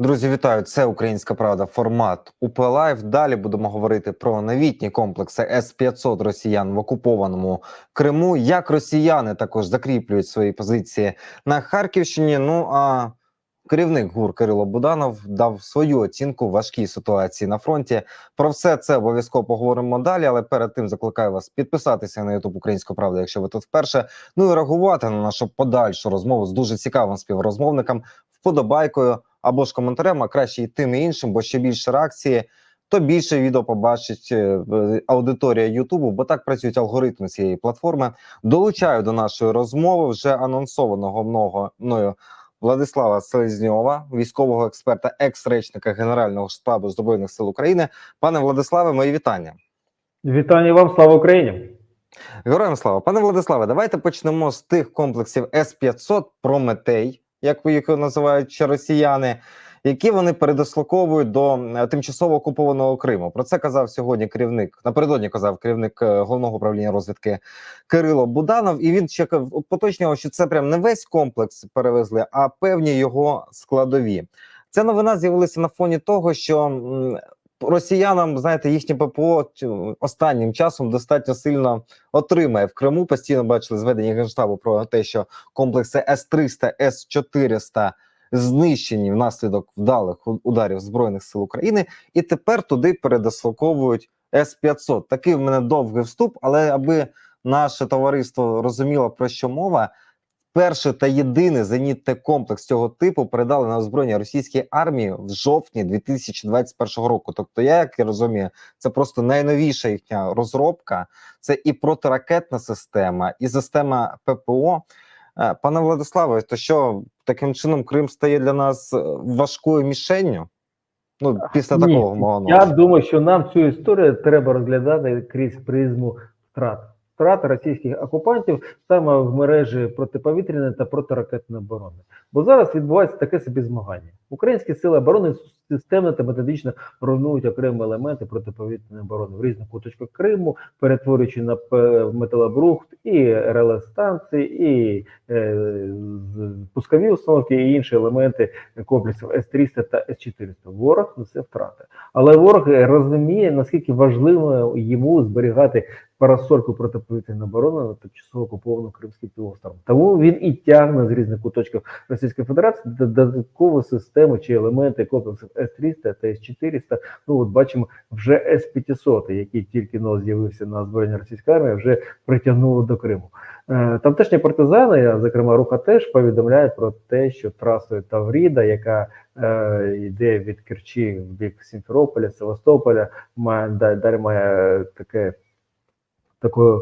Друзі, вітаю! Це Українська Правда. Формат УП. Далі будемо говорити про новітні комплекси С-500 росіян в окупованому Криму. Як росіяни також закріплюють свої позиції на Харківщині. Ну а керівник ГУР Кирило Буданов дав свою оцінку важкій ситуації на фронті. Про все це обов'язково поговоримо далі. Але перед тим закликаю вас підписатися на YouTube Українська Правда, якщо ви тут вперше. Ну і реагувати на нашу подальшу розмову з дуже цікавим співрозмовником, вподобайкою або ж коментарем, а краще й тим і іншим, бо ще більше реакції, то більше відео побачить е, аудиторія Ютубу, бо так працюють алгоритми цієї платформи. Долучаю до нашої розмови вже анонсованого много мною Владислава Селезньова, військового експерта, екс-речника Генерального штабу збройних сил України. Пане Владиславе, мої вітання. Вітання вам, слава Україні! Героям слава, пане Владиславе, давайте почнемо з тих комплексів С-500 Прометей, як їх називають ще росіяни, які вони передислоковують до е, тимчасово окупованого Криму. Про це казав сьогодні керівник. Напередодні казав керівник е, головного управління розвідки Кирило Буданов. І він ще поточнював, що це прям не весь комплекс перевезли, а певні його складові. Ця новина з'явилася на фоні того, що росіянам, знаєте, їхнє ППО останнім часом достатньо сильно отримає в Криму. Постійно бачили зведення генштабу про те, що комплекси С-300, С-400 знищені внаслідок вдалих ударів збройних сил України, і тепер туди передислоковують С-500. Такий в мене довгий вступ, але аби наше товариство розуміло про що мова. Перший та єдиний зенітний комплекс цього типу передали на озброєння російській армії в жовтні 2021 року. Тобто, я як я розумію, це просто найновіша їхня розробка. Це і протиракетна система, і система ППО. Е, Пане Владиславе, то що таким чином Крим стає для нас е, важкою мішенню? Ну, після Ні, такого мого Я думаю, що нам цю історію треба розглядати крізь призму втрат. Втрат російських окупантів саме в мережі протиповітряної та протиракетної оборони. Бо зараз відбувається таке собі змагання. Українські сили оборони системно та методично руйнують окремі елементи протиповітряної оборони в різних куточках Криму, перетворюючи на металобрухт і РЛС станції, і е, пускові установки, і інші елементи комплексів С-300 та С-400. Ворог несе втрати. Але ворог розуміє, наскільки важливо йому зберігати парасольку протиповітряної оборони на тимчасово окупованому Кримським півостровом. Тому він і тягне з різних куточків Російської Федерації додаткову систему чи елементи комплексів С-300 та С-400. Ну от бачимо вже С-500, який тільки но з'явився на озброєння російської армії, вже притягнуло до Криму. Е, Тамтешні партизани, зокрема Руха теж повідомляють про те, що трасою Тавріда, яка е, йде від Керчі в бік Сімферополя, Севастополя, має далі має таке. Таке е,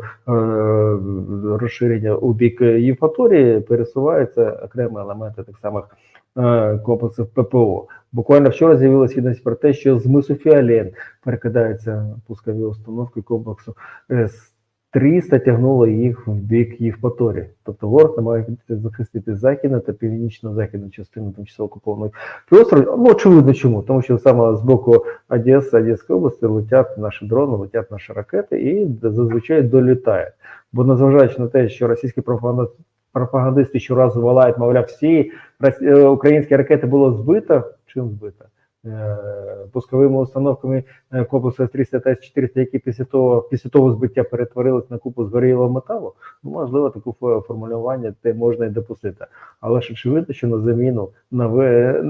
розширення у бік Євпаторії пересуваються окремі елементи так самих комплексів ППО. Буквально вчора з'явилася відомість про те, що з мису Фіолен перекидаються пускові установки комплексу С-300 тягнуло їх в бік Євпаторії. Тобто ворог намагається захистити західну та північно-західну частину тимчасово окупованої півострова. Ну, очевидно чому, тому що саме з боку Одеси, Одеської області летять наші дрони, летять наші ракети і зазвичай долітають. Бо незважаючи на те, що російські пропаганда- пропагандисти щоразу волають, мовляв, всі е, українські ракети було збито, чим збито? Е, Пусковими установками е, комплексу С-300 та С-400, які після того, після того збиття перетворились на купу згорілого металу, ну, можливо, таке формулювання те можна і допустити. Але ж очевидно, що на заміну е,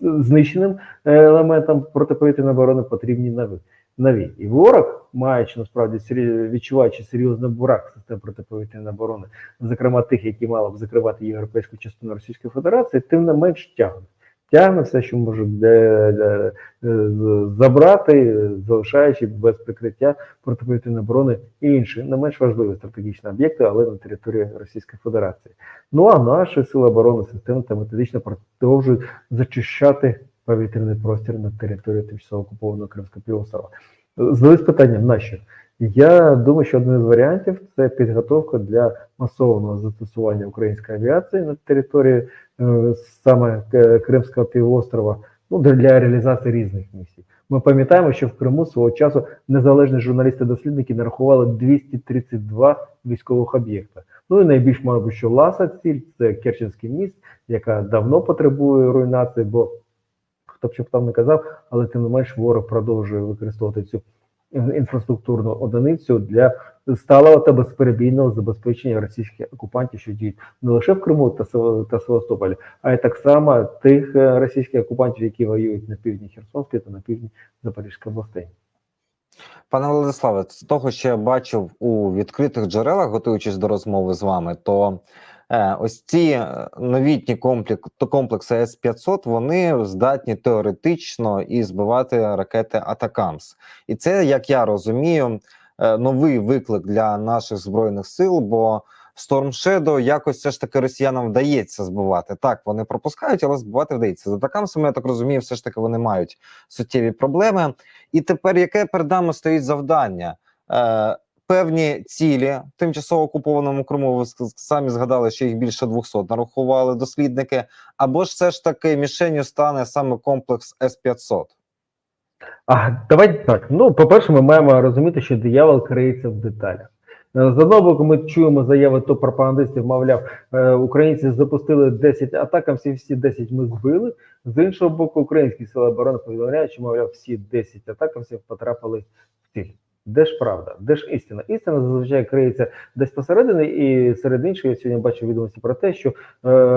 знищеним елементам протиповітряної оборони потрібні нові. Нові. І ворог, маючи насправді відчуваючи серйозний брак систем протиповітряної оборони, зокрема тих, які мали б закривати європейську частину Російської Федерації, тим не менш тягне. Тягне все, що може е, з- забрати, е, залишаючи без прикриття протиповітряної оборони і інші не менш важливі стратегічні об'єкти, але на території Російської Федерації. Ну а наші сили оборони системно та методично продовжують зачищати повітряний простір на території тимчасово окупованого Кримського півострова. Задались питанням, нащо? Я думаю, що один з варіантів це підготовка для масованого застосування української авіації на території е, саме Кримського півострова ну, для реалізації різних місій. Ми пам'ятаємо, що в Криму свого часу незалежні журналісти-дослідники нарахували 232 військових об'єкта. Ну і найбільш, мабуть, що ласа ціль це Керченський міст, яка давно потребує руйнації, бо хто б що б там не казав, але тим не менш ворог продовжує використовувати цю інфраструктурну одиницю для сталого та безперебійного забезпечення російських окупантів, що діють не лише в Криму та та Севастополі, а й так само тих е, російських окупантів, які воюють на півдні Херсонської та на півдні Запорізької областей. Пане Владиславе, з того, що я бачив у відкритих джерелах, готуючись до розмови з вами, то ось ці е, новітні комплекс, комплекси С-500, вони здатні теоретично і збивати ракети Атакамс. І це, як я розумію, е, новий виклик для наших збройних сил, бо Storm Shadow якось все ж таки росіянам вдається збивати. Так, вони пропускають, але збивати вдається. З Атакамсами, я так розумію, все ж таки вони мають суттєві проблеми. І тепер яке перед нами стоїть завдання? Е, певні цілі в тимчасово окупованому Криму. Ви самі згадали, що їх більше 200 нарахували дослідники. Або ж все ж таки мішенью стане саме комплекс С-500? А давайте так. Ну, по-перше, ми маємо розуміти, що диявол криється в деталях. Е, З одного боку, ми чуємо заяви то пропагандистів, мовляв, е, українці запустили 10 атак, а всі всі 10 ми збили. З іншого боку, українські сили оборони повідомляють, що мовляв, всі 10 атак всі потрапили в ціль. Де ж правда? Де ж істина? Істина зазвичай криється десь посередині, і серед іншого я сьогодні бачу відомості про те, що е,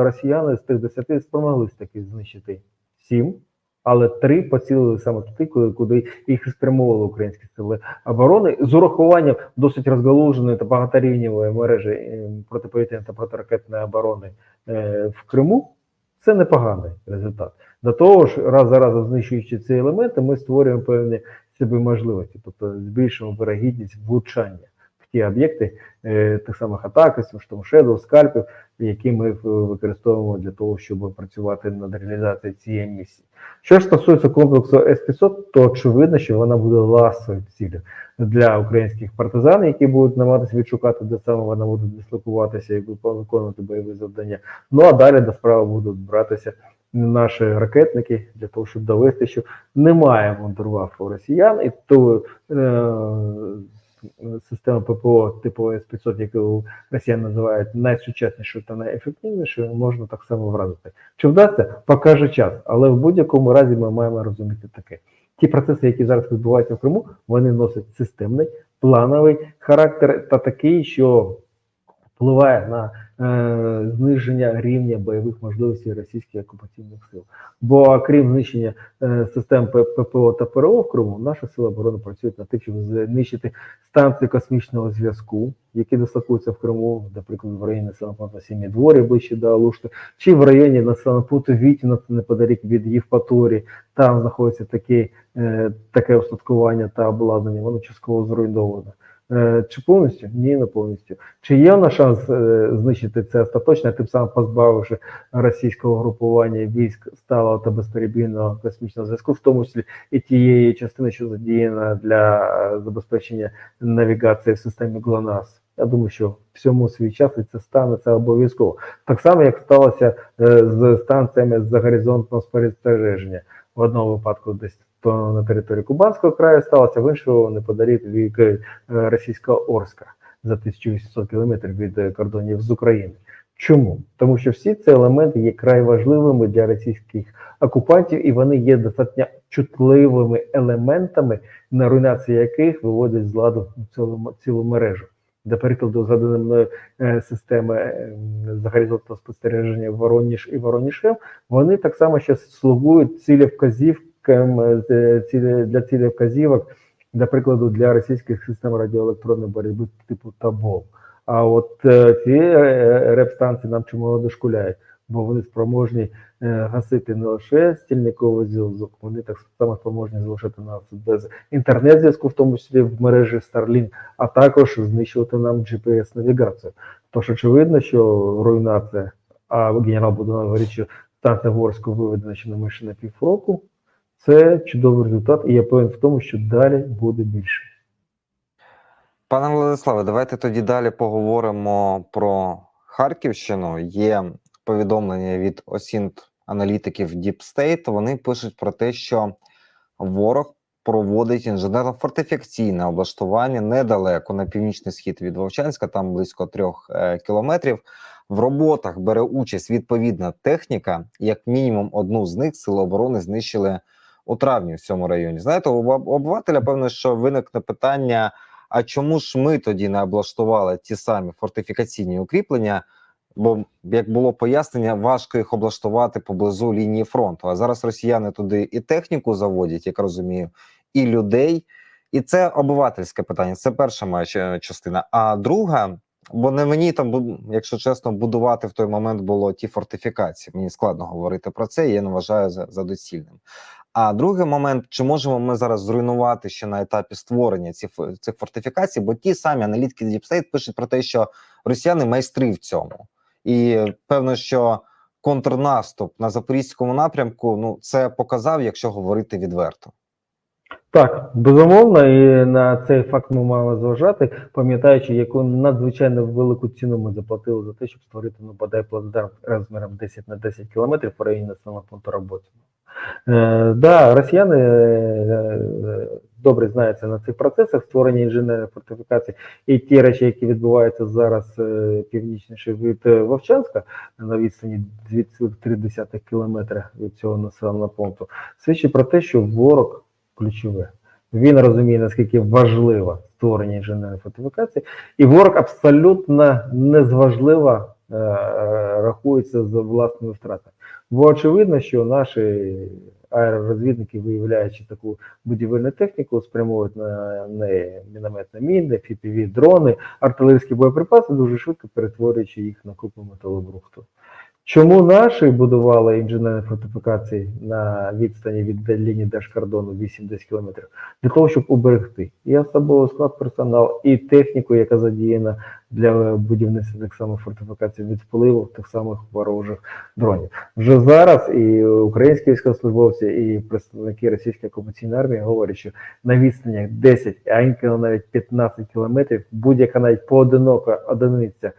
росіяни з тих 10 спромоглись таки знищити 7, але три поцілили саме туди, куди, куди їх спрямовували українські сили оборони з урахуванням досить розгалуженої та багаторівневої мережі е, протиповітряної та протиракетної оборони е, в Криму. Це непоганий результат. До того ж, раз за разом знищуючи ці елементи, ми створюємо певні собі можливості, тобто збільшуємо вирогідність влучання в ті об'єкти е, тих самих атак, штормшедів, скальпів, які ми використовуємо для того, щоб працювати над реалізацією цієї місії. Що ж стосується комплексу С-500, то очевидно, що вона буде ласою цілею для українських партизан, які будуть намагатися відшукати, де саме вона буде дислокуватися і виконувати бойові завдання. Ну а далі до справи будуть братися наші ракетники для того, щоб довести, що немає вундервафу у росіян, і ту е, систему ППО типу С-500, яку росіяни називають найсучаснішою та найефективнішою, можна так само вразити. Чи вдасться, покаже час, але в будь-якому разі ми маємо розуміти таке. Ті процеси, які зараз відбуваються в Криму, вони носять системний, плановий характер та такий, що впливає на е, зниження рівня бойових можливостей російських окупаційних сил. Бо крім знищення е, систем ППО та ПРО в Криму, наша сила оборони працюють над тим, щоб знищити станції космічного зв'язку, які дислокуються в Криму, наприклад, в районі населеного пункту Сім'ї дворі ближче до Алушти, чи в районі населеного пункту Вітіна, неподалік від Євпаторії. Там знаходиться таке, е, таке устаткування та обладнання, воно частково зруйноване. Е, Чи повністю? Ні, не повністю. Чи є в нас шанс е, знищити це остаточно, тим самим позбавивши російського групування військ сталого та безперебійного космічного зв'язку, в тому числі і тієї частини, що задіяна для забезпечення навігації в системі ГЛОНАСС? Я думаю, що всьому свій час і це стане це обов'язково. Так само, як сталося е, з станціями з загоризонтного спостереження. В одному випадку десь на території Кубанського краю сталося, в іншому неподалік від е, російського Орська за 1800 кілометрів від е, кордонів з України. Чому? Тому що всі ці елементи є край важливими для російських окупантів, і вони є достатньо чутливими елементами, на руйнацію яких виводять з ладу цілу, цілу мережу. До прикладу, згаданої мною е, системи загоризонтного спостереження Вороніж і Воронішем, вони так само ще слугують цілевказівкам е, цілі- для цілевказівок, для прикладу, для російських систем радіоелектронної боротьби типу ТАБОЛ. А от е, ці е, реп-станції нам чому дошкуляють, бо вони спроможні е, гасити не лише стільниковий зв'язок, вони так само спроможні залишити нас без інтернет-зв'язку, в тому числі в мережі Starlink, а також знищувати нам GPS-навігацію. Тож очевидно, що руйнація, а генерал Будунов говорить, що станція Ворську виведена ще не менше на півроку, це чудовий результат, і я певен в тому, що далі буде більше. Пане Владиславе, давайте тоді далі поговоримо про Харківщину. Є повідомлення від осінт аналітиків Deep State. Вони пишуть про те, що ворог проводить інженерно-фортифікаційне облаштування недалеко на північний схід від Вовчанська, там близько трьох е, кілометрів. в роботах бере участь відповідна техніка. Як мінімум, одну з них сили оборони знищили у травні в цьому районі. Знаєте, у обивателя певно, що виникне питання: а чому ж ми тоді не облаштували ті самі фортифікаційні укріплення? Бо, як було пояснення, важко їх облаштувати поблизу лінії фронту. А зараз росіяни туди і техніку заводять, як розумію, і людей. І це обивательське питання. Це перша моя частина. А друга, бо не мені там, якщо чесно, будувати в той момент було ті фортифікації. Мені складно говорити про це, і я не вважаю за, за доцільним. А другий момент: чи можемо ми зараз зруйнувати ще на етапі створення цих, цих фортифікацій? Бо ті самі аналітики State пишуть про те, що росіяни майстри в цьому, і певно, що контрнаступ на запорізькому напрямку ну це показав, якщо говорити відверто. Так, безумовно, і на цей факт ми маємо зважати, пам'ятаючи, яку надзвичайно велику ціну ми заплатили за те, щоб створити ну, бодай плацдарм розміром 10 на 10 кілометрів по районі населеного пункту роботи. Е, да, росіяни е, е, добре знаються на цих процесах створення інженерних фортифікацій і ті речі, які відбуваються зараз е, північніше від е, Вовчанська на відстані 2,3 кілометра від цього населеного пункту, свідчить про те, що ворог ключове. Він розуміє, наскільки важливо створення інженерної фортифікації, і ворог абсолютно незважливо е, рахується з власними втратами. Бо очевидно, що наші аеророзвідники, виявляючи таку будівельну техніку, спрямовують на неї мінометні міни, фіпіві дрони, артилерійські боєприпаси, дуже швидко перетворюючи їх на купу металобрухту. Чому наші будували інженерні фортифікації на відстані від лінії держкордону 8-10 кілометрів? Для того, щоб уберегти і особовий склад персоналу, і техніку, яка задіяна для будівництва тих самих фортифікацій від впливу тих самих ворожих дронів. Вже зараз і українські військовослужбовці, і представники російської окупаційної армії говорять, що на відстанях 10, а інколи навіть 15 кілометрів будь-яка навіть поодинока одиниця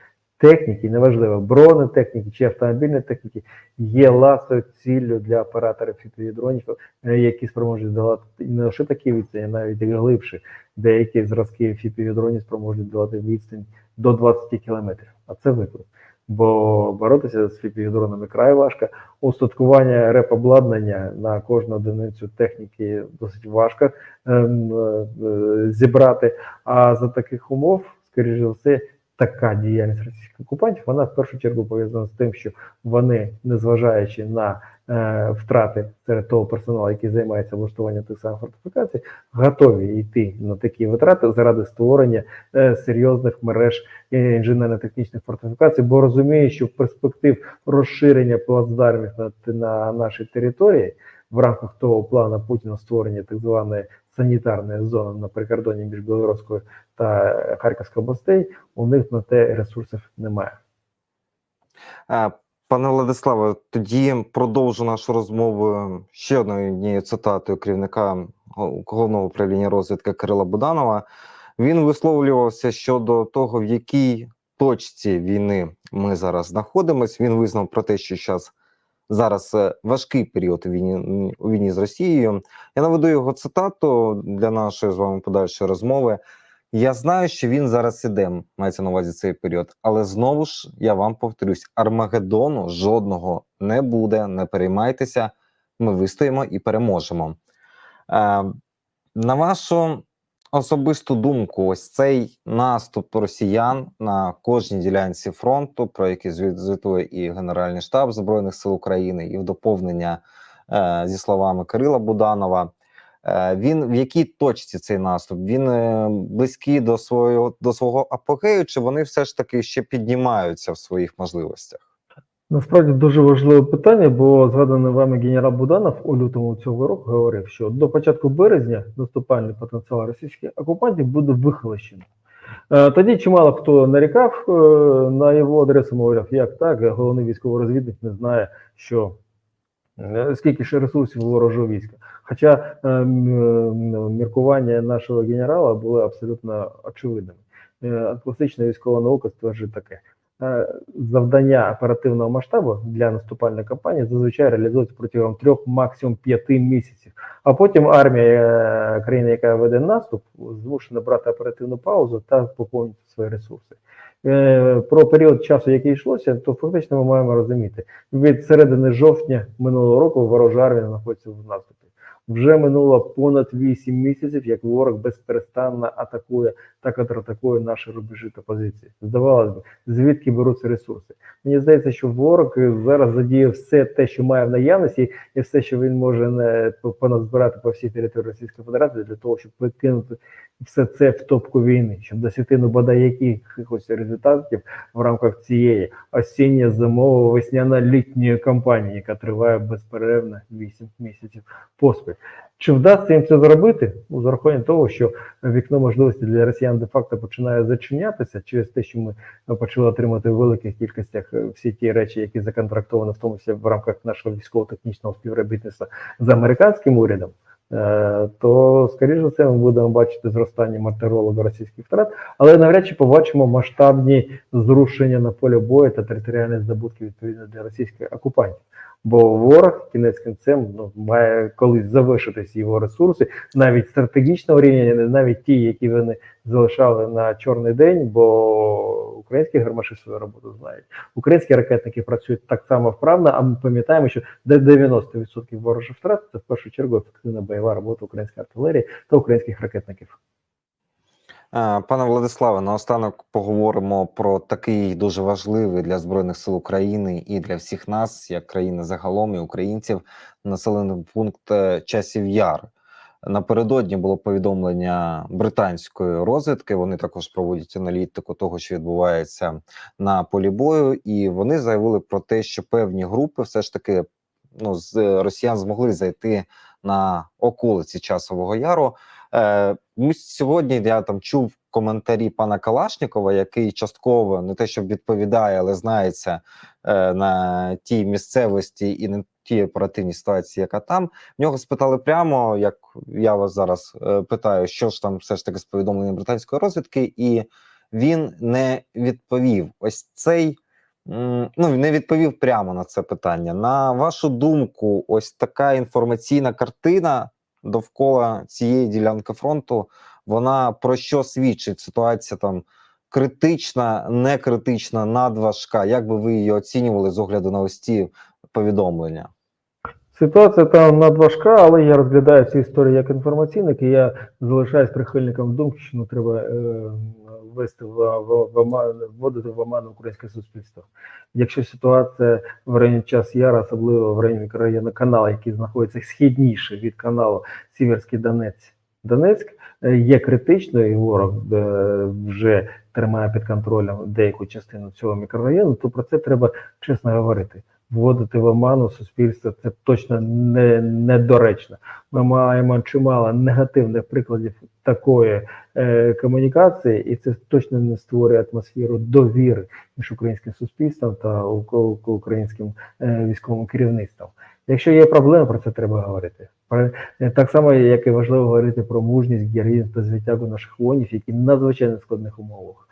техніки, неважливо, бронетехніки чи автомобільної техніки, є ласою ціллю для операторів фітові-дронів, е, які спроможні долати не лише такі відстані, а навіть і глибше. Деякі зразки фіпіві-дронів спроможні долати відстань до 20 кілометрів. А це виклик. Бо боротися з фіпіві-дронами край важко. Устаткування реп-обладнання на кожну одиницю техніки досить важко ем, е, е, зібрати. А за таких умов, скоріш за все, така діяльність російських окупантів, вона в першу чергу пов'язана з тим, що вони, незважаючи на е, втрати серед того персоналу, який займається влаштуванням тих самих фортифікацій, готові йти на такі витрати заради створення е, серйозних мереж е, інженерно-технічних фортифікацій, бо розуміють, що перспектив розширення плацдармів на, на нашій території в рамках того плану Путіна створення так званої санітарної зони на прикордоні між Білоруською та Харківською областей, у них на те ресурсів немає. Е, Пане Владиславе, тоді продовжу нашу розмову ще однією цитатою керівника головного управління розвідки Кирила Буданова. Він висловлювався щодо того, в якій точці війни ми зараз знаходимося. Він визнав про те, що зараз зараз е, важкий період у війні у війні з Росією. Я наведу його цитату для нашої з вами подальшої розмови. Я знаю, що він зараз іде, мається на увазі цей період, але знову ж я вам повторюсь: Армагеддону жодного не буде. Не переймайтеся, ми вистоїмо і переможемо. Е, на вашу особисту думку, ось цей наступ росіян на кожній ділянці фронту, про який звітує і Генеральний штаб Збройних сил України, і в доповнення е, зі словами Кирила Буданова. Е, Він в якій точці цей наступ? Він е, близький до свого до свого апогею, чи вони все ж таки ще піднімаються в своїх можливостях? Насправді дуже важливе питання, бо згаданий вами генерал Буданов у лютому цього року говорив, що до початку березня наступальний потенціал російських окупантів буде вихолощено. Е, Тоді чимало хто нарікав на його адресу, мовляв, як так, головний військовий розвідник не знає, що скільки ще ресурсів ворожого війська. Хоча е, м, міркування нашого генерала були абсолютно очевидними. Е, Класична військова наука стверджує таке: е, завдання оперативного масштабу для наступальної кампанії зазвичай реалізується протягом трьох, максимум п'яти місяців. А потім армія е, країни, яка веде наступ, змушена брати оперативну паузу та поповнити свої ресурси. Е, Про період часу, який йшлося, то фактично ми маємо розуміти. Від середини жовтня минулого року ворожа армія знаходиться в наступі. Вже минуло понад 8 місяців, як ворог безперестанно атакує та контратакує наші рубежі та позиції. Здавалось би, звідки беруться ресурси? Мені здається, що ворог зараз задіє все те, що має в наявності, і все, що він може не поназбирати по всій території Російської Федерації, для того, щоб викинути все це в топку війни, щоб досягти ну, бодай якихось результатів в рамках цієї осінньо зимово весняно літньої кампанії, яка триває безперервно 8 місяців поспіль. Чи вдасться їм це зробити? Ну, з того, що вікно можливості для росіян де-факто починає зачинятися через те, що ми почали отримати в великих кількостях е, всі ті речі, які законтрактовані, в тому числі в рамках нашого військово-технічного співробітництва з американським урядом. Е, То, скоріш за все, ми будемо бачити зростання мартеролога російських втрат, але навряд чи побачимо масштабні зрушення на полі бою та територіальні здобутки відповідно для російських окупантів. Бо ворог кінець кінцем ну, має колись завершитись його ресурси, навіть стратегічного рівня, навіть ті, які вони залишали на чорний день, бо українські гармаші свою роботу знають. Українські ракетники працюють так само вправно, а ми пам'ятаємо, що де 90% ворожих втрат це в першу чергу ефективна бойова робота української артилерії та українських ракетників. Е, Пане Владиславе, наостанок поговоримо про такий дуже важливий для збройних сил України і для всіх нас, як країни загалом і українців, населений пункт е, часів яр. Напередодні було повідомлення британської розвідки. Вони також проводять аналітику того, що відбувається на полі бою, і вони заявили про те, що певні групи все ж таки ну з росіян змогли зайти на околиці часового яру. Е, ми сьогодні я там чув коментарі пана Калашнікова, який частково не те, щоб відповідає, але знається е, на тій місцевості і на тій оперативній ситуації, яка там. В нього спитали прямо, як я вас зараз е, питаю, що ж там все ж таки з повідомленням британської розвідки, і він не відповів. Ось цей. Ну, не відповів прямо на це питання. На вашу думку, ось така інформаційна картина довкола цієї ділянки фронту, вона про що свідчить? Ситуація там критична, не критична, надважка. Як би ви її оцінювали з огляду на ось ці повідомлення? Ситуація там надважка, але я розглядаю цю історію як інформаційник, і я залишаюсь прихильником думки, що ну, треба е, ввести в, в, в вводити в оману українське суспільство. Якщо ситуація в районі час Яра, особливо в районі мікрорайону канала, який знаходиться східніше від каналу Сіверський Донець, Донецьк, е, є критичною, і ворог е, вже тримає під контролем деяку частину цього мікрорайону, то про це треба чесно говорити вводити в оману суспільство це точно не. Ми маємо чимало негативних прикладів такої е, комунікації, і це точно не створює атмосферу довіри між українським суспільством та українським е, військовим керівництвом. Якщо є проблеми, про це треба говорити. Е, Так само, як і важливо говорити про мужність, героїзм та звитягу наших воїнів, які надзвичайно складних умовах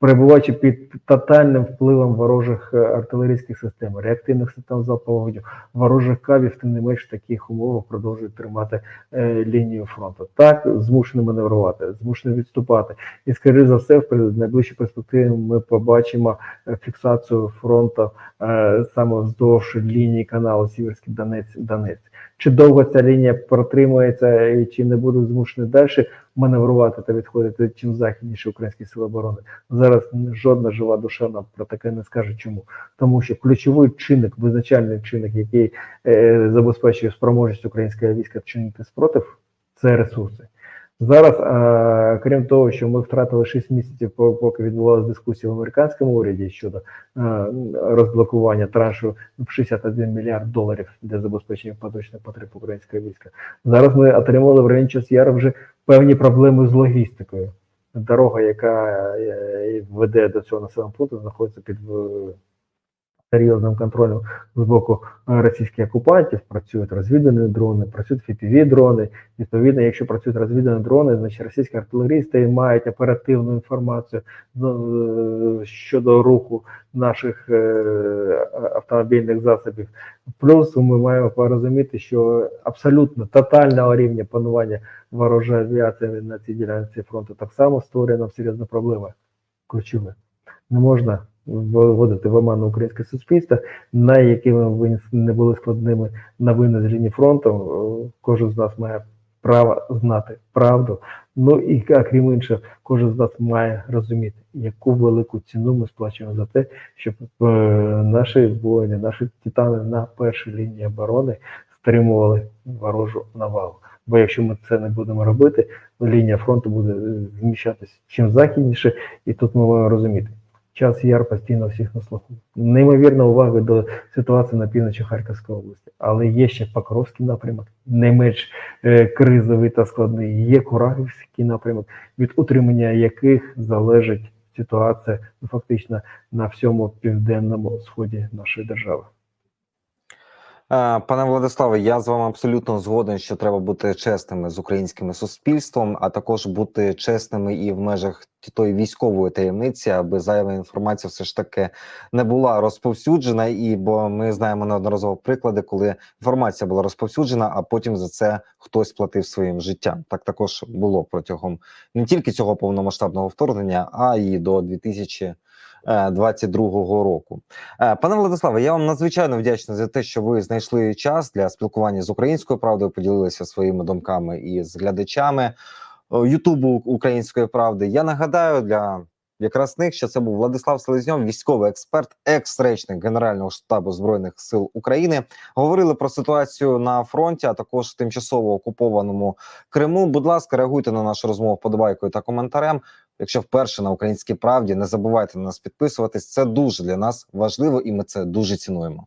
перебуваючи під тотальним впливом ворожих е, артилерійських систем, реактивних систем залпового вогню, ворожих кавів, тим не менш в таких умовах продовжують тримати е, лінію фронту. Так, змушені маневрувати, змушені відступати. І, скоріше за все, в найближчій перспективі ми побачимо е, фіксацію фронту е, саме вздовж лінії каналу Сіверський Донець Донець. Чи довго ця лінія протримується і чи не будуть змушені далі маневрувати та відходити чим західніше українські сили оборони? Зараз жодна жива душа нам про таке не скаже. Чому? Тому що ключовий чинник, визначальний чинник, який е, забезпечує спроможність українського війська чинити спротив, це ресурси. Зараз, е, крім того, що ми втратили 6 місяців, поки відбувалася дискусія в американському уряді щодо е, розблокування траншу в 61 мільярд доларів для забезпечення поточних потреб українського війська. Зараз ми отримали в районі Часяра вже певні проблеми з логістикою. Дорога, яка е, веде до цього населеного пункту, знаходиться під е, серйозним контролем з боку е, російських окупантів. Працюють розвідувальні дрони, працюють fpv дрони. Відповідно, якщо працюють розвідувальні дрони, значить російські артилерісти мають оперативну інформацію е, щодо руху наших е, автомобільних засобів. Плюс ми маємо порозуміти, що абсолютно тотального рівня панування ворожої авіації на цій ділянці фронту так само створює нам серйозні проблеми. Ключові. Не можна вводити в оману українське суспільство, на якими ви не були складними новини з лінії фронту. Е, Кожен з нас має право знати правду. Ну і крім іншого, кожен з нас має розуміти, яку велику ціну ми сплачуємо за те, щоб е, наші воїни, наші титани на першій лінії оборони стримували ворожу навалу. Бо якщо ми це не будемо робити, лінія фронту буде е, зміщатися чим західніше, і тут ми маємо розуміти. Час яр постійно всіх на слуху. Неймовірна увага до ситуації на півночі Харківської області, але є ще Покровський напрямок, не менш е, кризовий та складний. Є Курагівський напрямок, від утримання яких залежить ситуація ну, фактично на всьому південному сході нашої держави. Е, Пане Владиславе, я з вами абсолютно згоден, що треба бути чесними з українським суспільством, а також бути чесними і в межах тої військової таємниці, аби зайва інформація все ж таки не була розповсюджена. І бо ми знаємо неодноразово приклади, коли інформація була розповсюджена, а потім за це хтось платив своїм життям. Так також було протягом не тільки цього повномасштабного вторгнення, а й до 2022 року. Е, Пане Владиславе, я вам надзвичайно вдячний за те, що ви знайшли час для спілкування з українською правдою, поділилися своїми думками і з глядачами е, Ютубу Української правди. Я нагадаю для якраз них, що це був Владислав Селезньов, військовий експерт, екс-речник Генерального штабу збройних сил України. Говорили про ситуацію на фронті, а також тимчасово окупованому Криму. Будь ласка, реагуйте на нашу розмову подобайкою та коментарем. Якщо вперше на українській правді, не забувайте на нас підписуватись. Це дуже для нас важливо, і ми це дуже цінуємо.